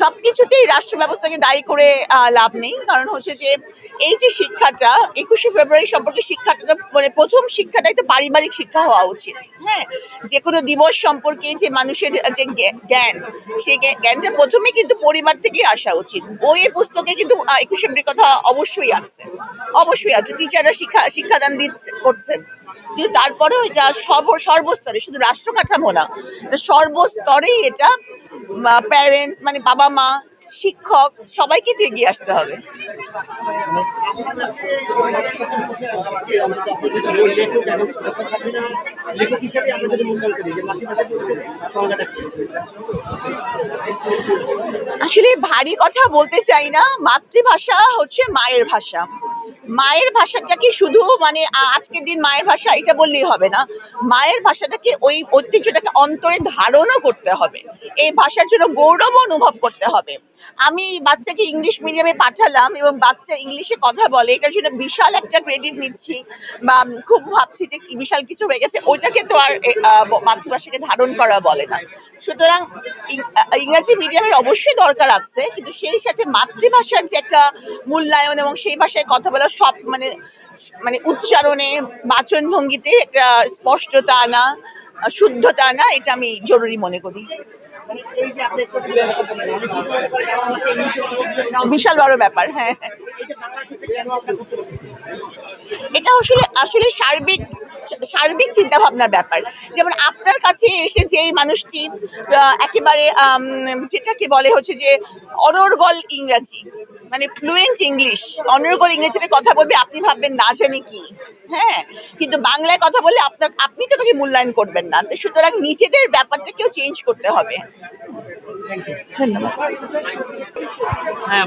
সবকিছুতেই রাষ্ট্র ব্যবস্থাকে দায়ী করে লাভ নেই। কারণ হচ্ছে যে, এই যে শিক্ষাটা, একুশে ফেব্রুয়ারি সম্পর্কে শিক্ষাটা মানে প্রথম শিক্ষাটাই তো পারিবারিক শিক্ষা হওয়া উচিত। হ্যাঁ যে কোনো দিবস সম্পর্কে যে মানুষের, যে জ্ঞান, সেই জ্ঞানটা প্রথমে কিন্তু পরিবার থেকেই আসা উচিত। বইয়ের পুস্তকে কিন্তু একুশে ফেব্রুয়ারির কথা অবশ্যই আছে অবশ্যই আছে টিচাররা শিক্ষা, শিক্ষাদান করছেন কিন্তু তারপরেও এটা সর্ব, সর্বস্তরে, শুধু রাষ্ট্র কাঠামো না, সর্বস্তরেই এটা প্যারেন্টস মানে বাবা, মা, শিক্ষক, সবাইকে এগিয়ে আসতে হবে? আসলে ভারী কথা বলতে চাই না, মাতৃভাষা হচ্ছে মায়ের ভাষা মায়ের ভাষাটা কি শুধু মানে আজকে আজকের দিন মায়ের ভাষা এটা বললেই হবে না। মায়ের ভাষাটাকে ওই ঐতিহ্যটাকে অন্তরে ধারণও করতে হবে। এই ভাষার জন্য গৌরব অনুভব করতে হবে। আমি বাচ্চাকে ইংলিশ মিডিয়ামে পাঠালাম এবং বাচ্চা ইংলিশে কথা বলে এটার জন্য বিশাল একটা ক্রেডিট নিচ্ছি বা খুব ভাবছি যে বিশাল কিছু হয়ে গেছে, ওইটাকে তো আর মাতৃভাষাকে ধারণ করা বলে না। সুতরাং ইংরাজি মিডিয়ামের অবশ্যই দরকার আছে, কিন্তু সেই সাথে মাতৃভাষার যে একটা মূল্যায়ন এবং সেই ভাষায় কথা বলা সব মানে মানে উচ্চারণে, বাচন ভঙ্গিতে একটা স্পষ্টতা আনা শুদ্ধতা আনা, এটা আমি জরুরি মনে করি। বিশাল বড় ব্যাপার হ্যাঁ? এটা আসলে আসলে সার্বিক সার্বিক চিন্তা ভাবনার ব্যাপার। যেমন আপনার কাছে এসে যে মানুষটি আহ, একেবারে যেটাকে বলে হচ্ছে যে অনর্গল ইংরাজি মানে ফ্লুয়েন্ট ইংলিশ অনর্গল ইংরেজিতে কথা বলবে আপনি ভাববেন না জানি কি। হ্যাঁ কিন্তু বাংলায় কথা বলে আপনার আপনি তো তাকে মূল্যায়ন করবেন না। সুতরাং নিজেদের ব্যাপারটাকেও চেঞ্জ করতে হবে। ধন্যবাদ। হ্যাঁ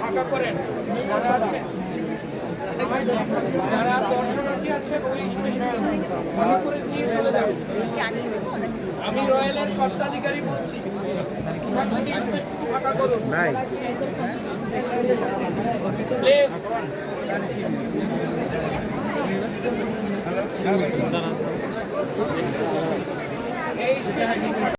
ফাঁকা করেন। যারা দর্শনার্থী আছেন ওই স্পেশাল ভালো করে দিয়ে চলে যাবেন আমি রয়্যালের স্বত্বাধিকারী বলছি ফাঁকা করুন। প্লিজ এই